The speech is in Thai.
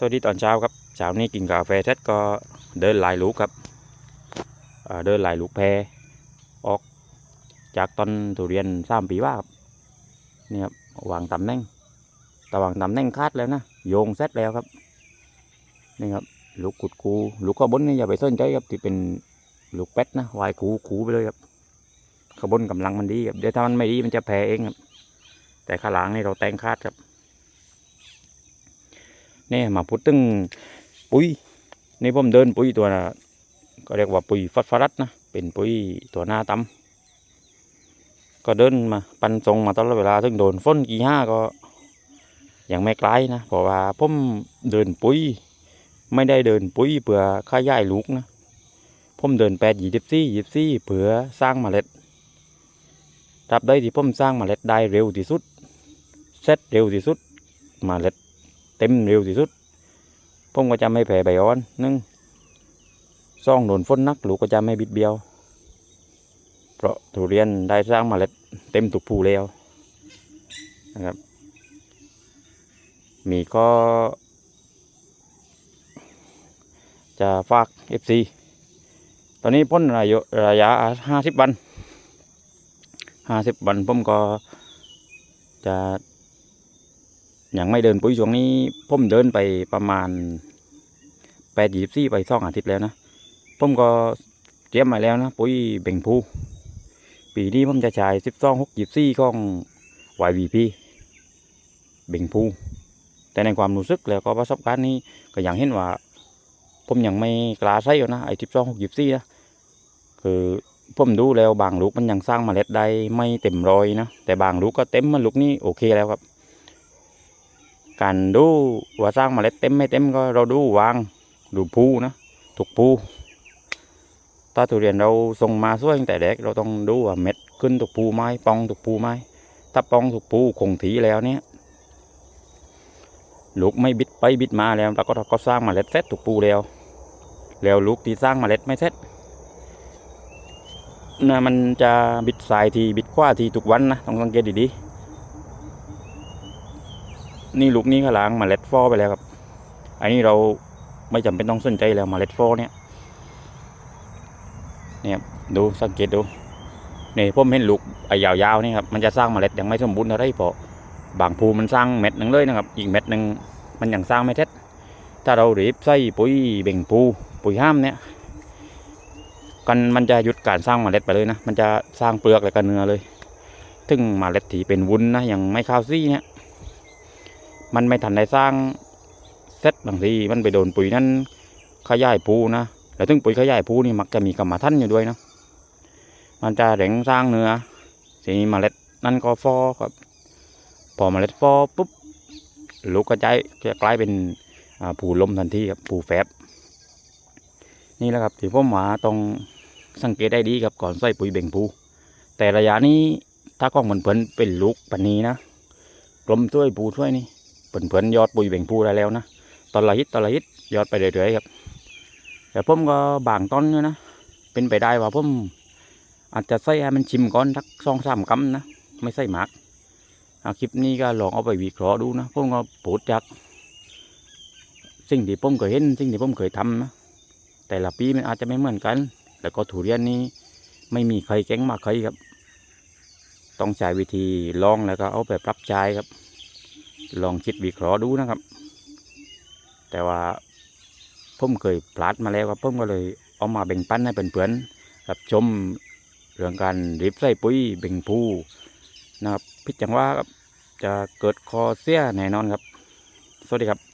สวัสดีตอนเช้าครับเช้านี้กินกาแฟเสร็จก็เดินลายลูกครับเดินลายลูกแพรออกจากต้นทุเรียนสามปีว่าครับนี่ครับวางตำแหน่งต่วางตำแหน่งคาดแล้วนะโยงเสร็จแล้วครับนี่ครับลูกกุดคูลูกข้าวบนนี่อย่าไปสนใจครับที่เป็นลูกเป็ดนะวายคูคูไปเลยครับข้าวบนกำลังมันดีครับเดี๋ยวถ้ามันไม่ดีมันจะแพ้เองครับแต่ข้างหลังนี่เราแต่งคาดครับ นี่มาพูดถึงปุ๋ยนี่ผมเดินปุ๋ยตัวน่ะก็เรียกว่าปุ๋ยฟัดฟรัดนะเป็นปุ๋ยตัวหน้าตำก็เดินมาปันทรงมาตลอดเวลาถึงโดนฝนกี่ห้าก็ยังไม่ไกลนะเพราะว่าผมเดินปุ๋ย ไม่ได้เดินปุ๋ยเพื่อขยายลูกนะผมเดินแปดยี่สิบสี่ยี่สิบสี่เพื่อสร้างเมล็ดรับได้ที่ผมสร้างเมล็ดได้เร็วที่สุดเสร็จเร็วที่สุดเมล็ด เต็มเร็วที่สุดผมก็จะไม่แผ่ใบอ่อนนึ่งซ่องโดนฝนนักลูกก็จะไม่บิดเบี้ยว เพราะทุเรียนได้สร้างเมล็ดเต็มตุกภูแล้วนะครับ มีก็ จะฝาก FC ตอนนี้พ้นระยะระยะห้าสิบวันห้าสิบวันผมก็จะ ยังไม่เดินปุ๋ยช่วงนี้ผมเดินไปประมาณแปดยี่สี่ไปสองอาทิตย์แล้วนะผมก็เตรียมมาแล้วนะปุ๋ยเบ่งพูปีนี้ผมจะใช้สิบสองหกยี่สี่ของ YVP เบ่งพูแต่ในความรู้สึกแล้วก็ประสบการณ์นี้ก็อย่างเห็นว่า ผมยังไม่กล้าใช้อยู่นะไอ้สิบสองหกยี่สี่นะคือผมดูแล้วบางลูกมันยังสร้างเมล็ดได้ไม่เต็มร้อยนะแต่บางลูกก็เต็มมันลูกนี้โอเคแล้วครับ การดูว่าสร้างเมล็ดเต็มไม่เต็มก็เราดูวางดูภูนะถูกภูถ้าทุเรียนเราส่งมาสวยตั้งแต่เด็กเราต้องดูว่าเม็ดขึ้นถูกภูไหมปองถูกภูไหมถ้าปองถูกภูคงถีแล้วเนี่ยลูกไม่บิดไปบิดมาแล้วเราก็ก็สร้างเมล็ดเสร็จถูกภูแล้วแล้วลูกที่สร้างเมล็ดไม่เสร็จนะมันจะบิดสายทีบิดขวาทีทุกวันนะต้องสังเกตดีๆ นี่ลูกนี้ข้างหลังมาเล็ดฟอไปแล้วครับ อันนี้เราไม่จำเป็นต้องสนใจแล้วมาเล็ดฟอเนี่ยเนี่ยดูสังเกตดูนี่ผมเห็นลูกไอ้ยาวๆนี่ครับมันจะสร้างมาเล็ดยังไม่สมบูรณ์เท่าไรพราะบางภูมันสร้างเม็ดหนึ่งเลยนะครับ อีกเม็ดหนึ่งมันยังสร้างไม่เสร็จถ้าเรารีบใส่ปุ๋ยเบ่งภูปุ๋ยห้ามเนี่ยกันมันจะหยุดการสร้างมาเล็ดไปเลยนะ มันจะสร้างเปลือกและก็เนื้อเลย ถึงมาเล็ดที่เป็นวุ้นนะยังไม่ข้าวซี่เนี่ย มันไม่ทันได้สร้างเซตบางทีมันไปโดนปุ๋ยนั้นขยายภูนะแล้วถึงปุ๋ยขยายภูนี่มักจะมีกรรมท่านอยู่ด้วยนะมันจะเร่งสร้างเนื้อทีนี้เมล็ดนั่นก็ฟอครับ พอเมล็ดฟอปุ๊บลูกกระจายจะกลายเป็นผูลมทันทีครับผูแฟบนี่แหละครับที่ผมมาต้องสังเกตได้ดีครับก่อนใส่ปุ๋ยเบ่งภูแต่ระยะนี้ถ้ากล้องเหมือนเพิ่นเป็นลูกปันนี้นะกลมช่วยปูช่วยนี่ เพื่อนเพื่อนๆยอดปุยแบ่งผู้ได้แล้วนะตอนละฮิตตอนละฮิตยอดไปเรื่อยๆครับแต่ผมก็บางต้นอยู่นะเป็นไปได้ว่าผมอาจจะใส่ให้มันชิมก่อนสักสองสามกำนะไม่ใส่หมากคลิปนี้ก็ลองเอาไปวิเคราะห์ดูนะผมก็พูดจาก สิ่งที่ผมเคยเห็นสิ่งที่ผมเคยทำนะแต่ละปีมันอาจจะไม่เหมือนกัน แล้วก็ทุเรียนนี้ไม่มีใครเก่งมากใครครับ ต้องใช้วิธีลองแล้วก็เอาไปปรับใช้ครับ ลองคิดวิเคราะห์ดูนะครับ แต่ว่าผมเคยพลาดมาแล้วครับผมก็เลยเอามาแบ่งปันให้เพื่อนๆรับชมเรื่องการรีบใส่ปุ๋ยเบ่งผู้นะครับพิจังว่าจะเกิดคอเสียแน่นอนครับ สวัสดีครับ